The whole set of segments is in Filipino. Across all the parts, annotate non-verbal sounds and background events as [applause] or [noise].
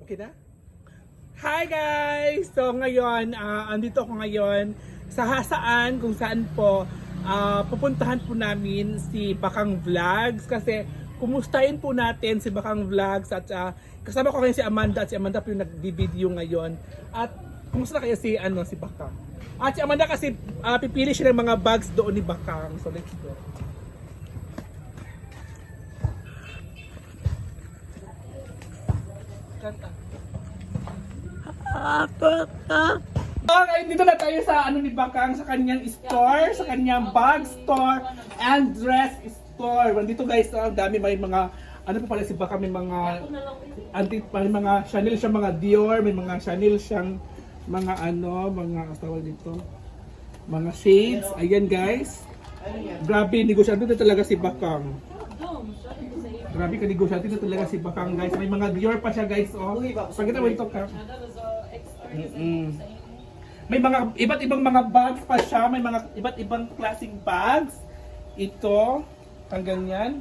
Okay na? Hi guys! So ngayon, ah, andito ako ngayon sa hasaan kung saan po ah, pupuntahan po namin si Bakang Vlogs kasi kumustahin po natin si Bakang Vlogs at ah, kasama ko ngayon si Amanda at si Amanda po yung nag-video ngayon at kumusta kaya si ano si Bakang? At si Amanda kasi ah, pipili siya ng mga bags doon ni Bakang. So let's go. Kanta. Okay, dito na tayo sa ano ni Bakang sa kanyang store, sa kanyang bag store and dress store. Nandito guys, ang dami may mga ano pa pala si Bakang may mga antique may mga Chanel siya mga Dior, may mga Chanel siyang mga ano, mga tawag dito. Mga shades. Ayan guys. Grabe, negosyante talaga si Bakang. Grabe ka negosyante na talaga si Bakang guys. May mga Dior pa siya guys. Oh. Pagkita mo ito ka. Mm-mm. May mga iba't ibang mga bags pa siya, may mga iba't ibang klaseng bags. Ito, hanggang yan.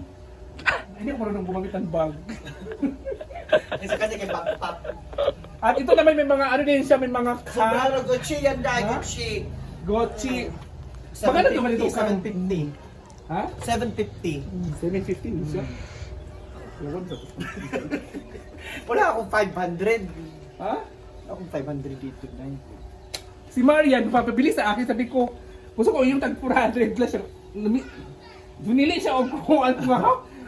Hindi ako marunong gumamit ng bag. Isa kasi kay backpack. At ito naman may mga ano din siya, may mga Sobrang cap, Gucci yan dahil Ha? Gucci. Gucci. Magkano naman ito, Kang? 750. Ha? 750. 750 din siya. Wala akong 500. Ha? Akong 500 dito na Si Marian, papabili sa akin, sabi ko, gusto ko yung tag 400 lang siya. Nami- Dunili siya og kung ano nga.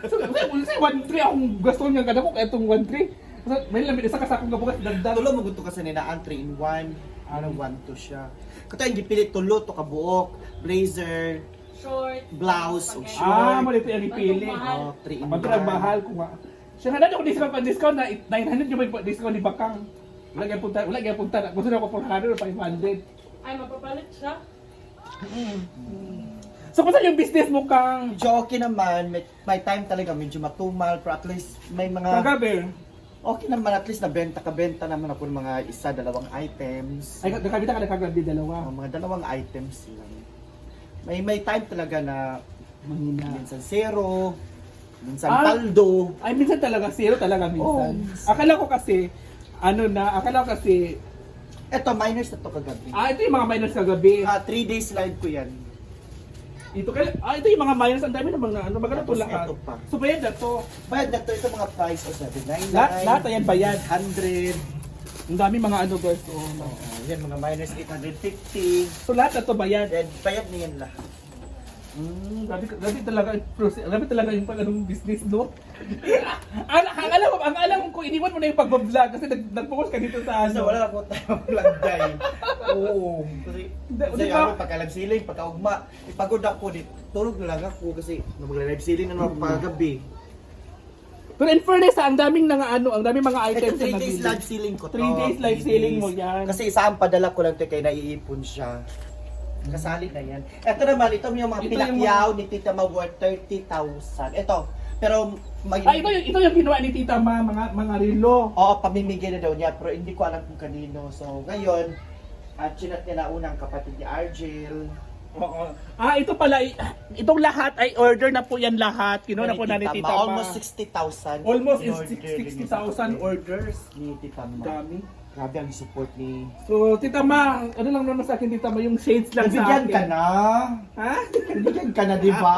So, kasi 1.3 akong gusto niya kada ko itong 1.3. So, may lamit isa ka sa akong gabukas dagdag. Tulo mo gusto kasi nila ang 3 in 1. Ano 1 to siya. Kato yung gipilit tulo to kabuok, blazer, Short. blouse, ug short. Ah, malito yung ipili. Oh, 3 in 1. Pag mahal ko nga. Siya nga dati ko discount pa discount na 900 yung may discount ni Bakang. Wala kaya punta, wala kaya punta. Gusto na ako 400 o 500. Ay, mapapalit siya. So, kung saan yung business mo kang okay naman, may, may time talaga medyo matumal, pero at least may mga kagabi? okay naman at least nabenta ka benta naman ako ng mga isa dalawang items. Ay, nakabita ka na kagabi dalawa. Oh, mga dalawang items lang. May may time talaga na Mahina. minsan zero, minsan Ah. paldo. Ay, minsan talaga zero talaga minsan. Oo. Akala ko kasi, ano na, akala ko kasi, Eto, minors na to kagabi. ah, ito yung mga minors kagabi. Ah, three days live ko yan. Ito kaya, ah, ito yung mga minors, ang dami namang na, ano, maganda to Tapos lahat. ito pa. So, bayad na to. Bayad na to, ito mga price o 799. Lahat, lahat ayan bayad. 100. Ang dami mga ano guys. Oh, no. Oh, yan, mga minors 850. So, lahat na to bayad. Then, bayad na yan lahat. Mm, grabe, grabe talaga, yung proce- grabe talaga yung pag anong business, no? [laughs] ang, ang alam mo, ang alam ko, iniwan mo na yung pagbablog kasi nag, nag-focus ka dito sa Kasi ano. wala ako tayo lagday. [laughs] Oo. Kasi, Hindi, kasi di ba? ano, pagka live ceiling, pagka ugma, ipagod ako, di, tulog na lang ako kasi mag-live ceiling na naman paggabi. Pero in fairness, ha, ang daming nga ano, ang daming mga Ito items 3 na days nabili. live ceiling ko to. 3 days live Three selling days. mo yan. Kasi isang padala ko lang to kay naiipon siya. Kasali na yan. Ito naman, ito yung mga Ito yung pinakyaw ni Tita Ma worth 30,000. Ito, pero mag- Ah, ito yung, ito yung ginawa ni Tita Ma, mga, mga relo. Oo, pamimigay na daw niya, pero hindi ko alam kung kanino. So, ngayon, at chinat niya na unang kapatid ni Argel. Oo. Ah, ito pala, itong lahat ay order na po yan lahat. Kinuha na po na ni Tita Ma. Almost 60,000. Almost in order 60,000 orders. Ni Tita Ma. dami. Grabe ang support ni... So, Tita Ma, ano lang naman sa akin, Tita Ma, yung shades lang sa Nabigyan akin. ka na. Ha? Nabigyan ka na, di ba?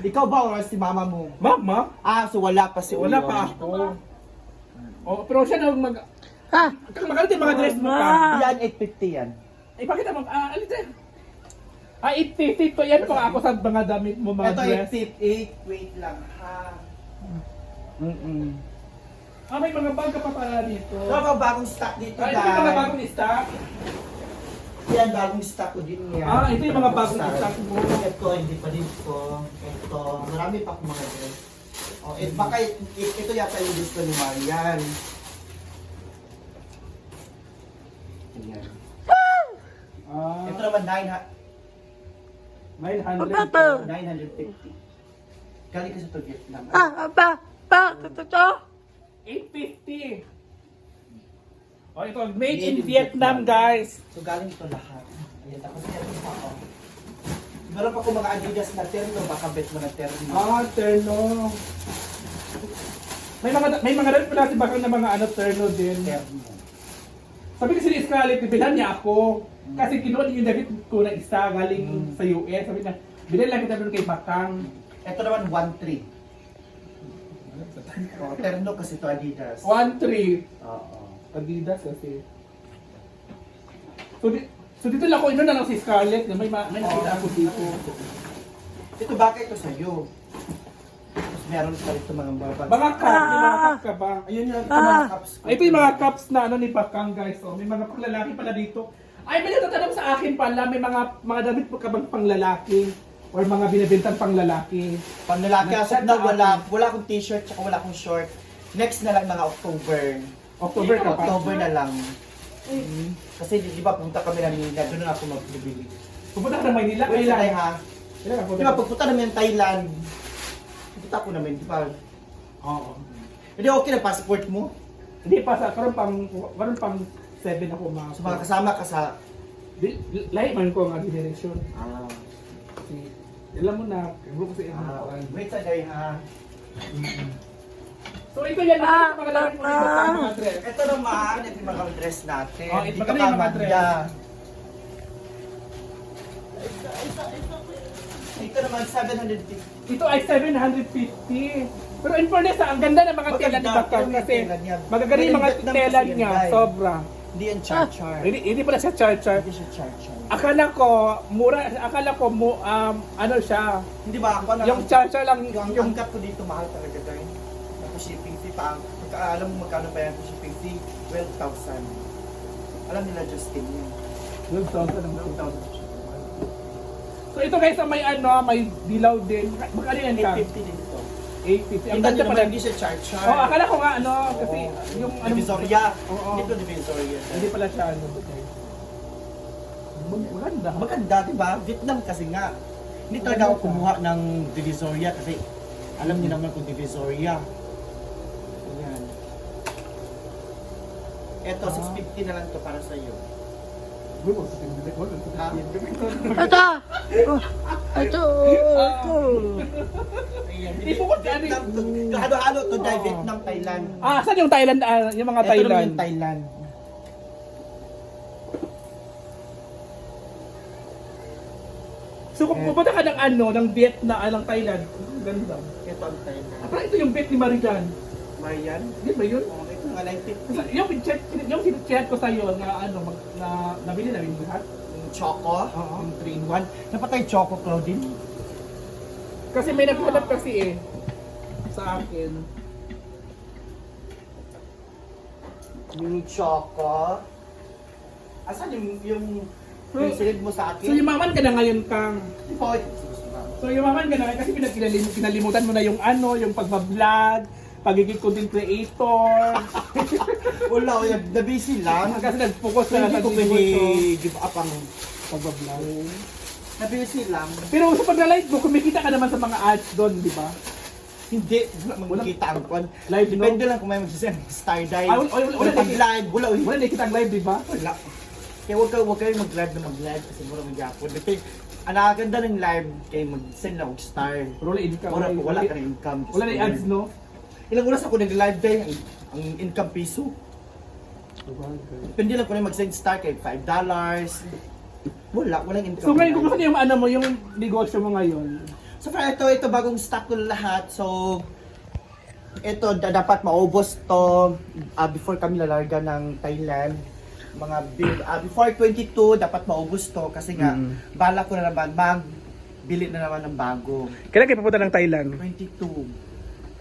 Ikaw ba or si mama mo? Mama? Ah, so wala pa si Wala Uyon. pa ako. Oh, pero siya daw mag... Ha? Magkano din mga dress mo ka? Yan, 850 yan. Ipakita mo, ah, alita. Ah, 850 to yan pa ako sa mga damit mo, mga Ito, dress. 858. Wait lang, ha? Mm-mm. Ah, may mga bag ka pa pala dito. Ito mga bagong stock dito, Ah, ito yung mga bagong stock. Yan, bagong stock ko din yan. Ah, ito yung mga bagong stock mo. Ito, hindi pa dito. Ito, marami pa akong mga dress. Oh, eh, baka it- it- ito yata yung gusto ni Marian. Ayan. Ah, Ito naman 900 900. 950. Galing kasi ito Vietnam. Ah, ba, ba, totoo. 850. Oh, ito, made in Vietnam, guys. So galing ito lahat. Ayan, tapos ito pa ako. Meron pa ko mga Adidas na terno, baka bet mo na terno. Ah, terno. May mga may mga rin pala si Bakang na mga ano terno din. Termo. Sabi kasi ni Scarlett, bibilhan niya ako. Kasi kinuha niya yung damit ko na isa galing Mm. sa US. Sabi niya, bilhan lang kita doon kay Bakang. Ito naman 1-3. Oh, terno kasi to Adidas. 1-3. Oo. Adidas kasi. So, di, so dito lang ako, ino na lang si Scarlett. na May, ma- may nakita ako dito. Ito bagay to sa'yo. Meron pa ito mga babag. Mga cup, may mga cup ka ba? Ayun yung ito mga cups ko. Ay, ito yung mga cups na ano ni Bakang guys. Oh, may mga panglalaki pala dito. Ay, may natatanong sa akin pala, may mga mga damit po ka bang panglalaki? Or mga binibintang panglalaki? Pang lalaki, as of now, wala, wala akong t-shirt, tsaka wala akong short. Next na lang mga October. October ka pa? October na lang. Mm. Kasi di, di ba punta kami ng Manila, doon na ako magbibili. Pupunta ka ng Maynila? Wait, sanay ha? Di ba pagpunta namin ng Thailand, pupunta ko namin, di ba? Oo. Hindi okay na passport mo. Hindi pa sa karon pang karon pang 7 ako mga. So mga kasama ka sa... Di, lahi man ko nga generation. Ah, Kasi alam mo na, group ko sa ah, inyo. wait sanay ha? So ito yan, Ah, mga lalaki po sa dress. Ito naman, ito yung mga dress natin. Oh, ito maganda yung mga dress. Ito naman, 750. Ito ay 750. Pero in fairness, ah, ang ganda ng mga tela ni yung kasi magaganda yung mga tela niya, sobra. Hindi yan char-char. Hindi, hindi pala siya char-char. Hindi siya char-char. Akala ko, mura, akala ko, mo, um, ano siya, Hindi ba ako na yung char-char lang, yung, yung, angkat ko dito mahal talaga tayo. Tapos shipping fee pa. Pagka alam mo magkano pa yan shipping fee, 12,000. Alam nila Justin yun. 12,000 ang 12,000. So ito guys, ah, may ano, may dilaw din. Magkano yan ka? 850 din ito. 850. Ang ganda pala. hindi siya char-char. Oh, akala ko nga ano, kasi yung ano, Divisoria. Oo. Dito Divisoria. hindi pala siya ano. Okay. Mag- Maganda. Maganda, di ba? Vietnam kasi nga. Hindi talaga ako kumuha ng Divisoria kasi alam niyo naman kung Divisoria. Ayan. Eto, Ah. 650 na lang to para sa iyo. Ito! Oh, ito! Ito! Hindi po ko Vietnam to. Halo-halo to dahil Vietnam, Thailand. Ah, saan yung Thailand? Ah, yung mga Ito naman Thailand. yung Thailand. So kung pupunta ka ng ano, ng Vietnam, ah, ng Thailand, ang ganda. Ito ang Thailand. Ah, parang ito yung Viet ni Marijan. Marian? Di ba yun? 950. Kasi Yung chat, yung chat ko sa'yo na ano, mag, na, nabili namin lahat. Yung Choco, Oo. yung 3-in-1. Napatay Choco, Claudine. Kasi may naghanap kasi eh, sa akin. Yung Choco. Asan yung, yung, yung sinid mo sa akin? So yumaman ka na ngayon, Kang. Hoy. So yumaman ka na ngayon kasi pinagkinalim, kinalimutan mo na yung ano, yung pagbablog, pagiging content creator. [laughs] Wala, wala. Na-busy lang. kasi nag-focus na Hindi sa ko pini-give up ang Pagbablog. Na-busy lang. Pero sa pag-live mo, kumikita ka naman sa mga ads doon, di ba? Hindi. Wala magkikita ang kwan. Live, no? Depende lang kung may magsisend. Star dive. Ah, wala- wala- wala- pag-live. Wala, uy. Wala nakikita ang live, di ba? Wala. Kaya huwag kayo, huwag kayo mag-live na mag-live kasi mura mag-yapon. Kasi ang nakaganda ng live kay mag-send na og star. Pero wala income. Wala, wala, wala ka rin income. Wala na ads, no? Ilang oras ako nag-live day, ang, ang income piso. Depende lang kung ano mag-send star kay $5. Wala, walang income. So ngayon, kung ano yung ano mo, yung negosyo mo ngayon, So far, ito, ito bagong stock ko lahat. So, ito, da- dapat maubos to ah, before kami lalarga ng Thailand. Mga bi- ah, before 22, dapat maubos to kasi nga, Mhm. bala ko na naman, mag bili na naman ng bago. kailan kayo pupunta ng Thailand? 22.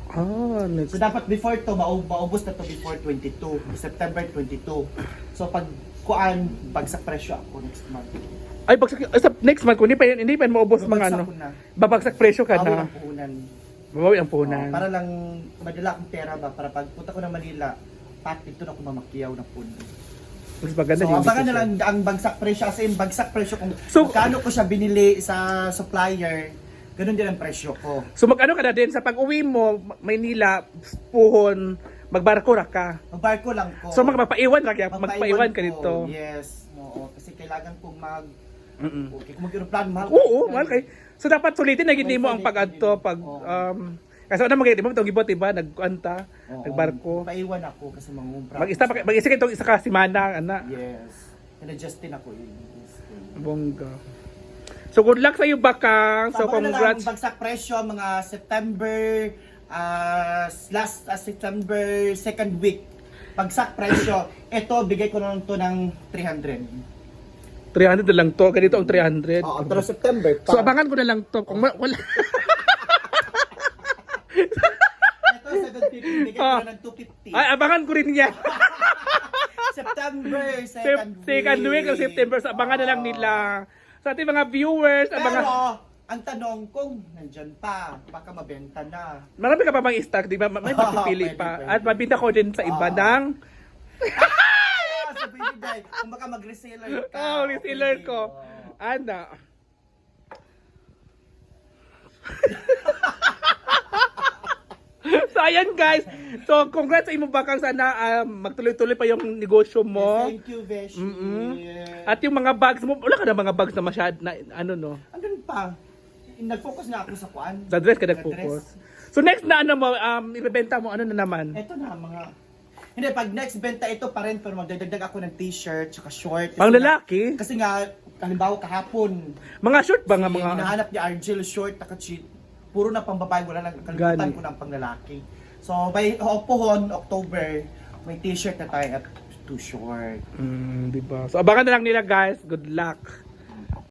Ah, next. So, dapat before to, maub maubos na to before 22. September 22. So, pag kuan, bagsak presyo ako next month. Ay, bagsak, ay, sa next month, kung hindi pa yun, hindi pa maubos mga Babagsak ano, ko na. babagsak presyo ka Awal na. ang puhunan. Babawi ang Oh, puhunan. para lang madala akong pera ba para pag punta ko ng Manila, pat dito na ako mamakyaw ng puno. Mas maganda So, yung abangan na lang ang bagsak presyo kasi yung bagsak presyo kung So- magkano ko siya binili sa supplier, ganun din ang presyo ko. So mag-ano ka na din, sa pag-uwi mo, Maynila, puhon, magbarko ra ka. Magbarko lang ko. So magpapaiwan ra kaya, Magpaiwan magpaiwan ka dito. Yes. Oo, kasi kailangan kong mag Mm-mm. Okay, kung mag-aeroplano mahal. Oo, mahal kay. So dapat sulitin na gindi mo ang pag-adto, pag um Kasi ano di ba itong gibot diba nagkuanta, Oo. nagbarko. Paiwan ako kasi mangumpra. Mag-isa pa mag-isa itong isa ka simana ana. Yes. Ina-Justin ako eh. Yes. Bongga. So good luck sa iyo Bakang. So Tama na lang, congrats. bagsak presyo mga September ah, last ah, September second week. Bagsak presyo. Ito bigay ko na lang to ng 300. 300 na lang to. Ganito ang 300. Oo, pero September pa. So abangan ko na lang to. Kung wala. Ito 750 bigay ko Ah. na ng 250. Ay, abangan ko rin yan. September Sep- second week. second week September. So abangan na lang nila. Sa ating mga viewers, Pero abangan. ang tanong kung nandyan pa, baka mabenta na. Marami ka pa bang stock, di ba? May [laughs] papipili Pwede, pa. pwede. At mabinta ko din sa iba Ah. ng [laughs] Ah, sa Day, kung baka mag-reseller ka. [laughs] oh, reseller ko. Oo. Ana. Ayan guys. So congrats sa imo bakang sana ah, magtuloy-tuloy pa yung negosyo mo. Thank you, Beshi. Mm-mm. At yung mga bags mo, wala ka na mga bags na masyad na ano no. Andun pa. Nag-focus na ako sa kuan. Sa dress ka nag-focus. So next na ano mo, um, ibebenta mo, ano na naman? Ito na mga hindi, pag next benta ito pa rin, pero magdadagdag ako ng t-shirt, tsaka short. Pang lalaki? Kasi nga, halimbawa kahapon, Mga short ba nga mga... hinahanap ni Argel short, naka-cheat. Puro na pang babae, wala lang. Kalimutan Gani. ko ng pang lalaki. So, by Opohon, October, may t-shirt na tayo at too short. Mm, di? So abangan na lang nila guys. Good luck.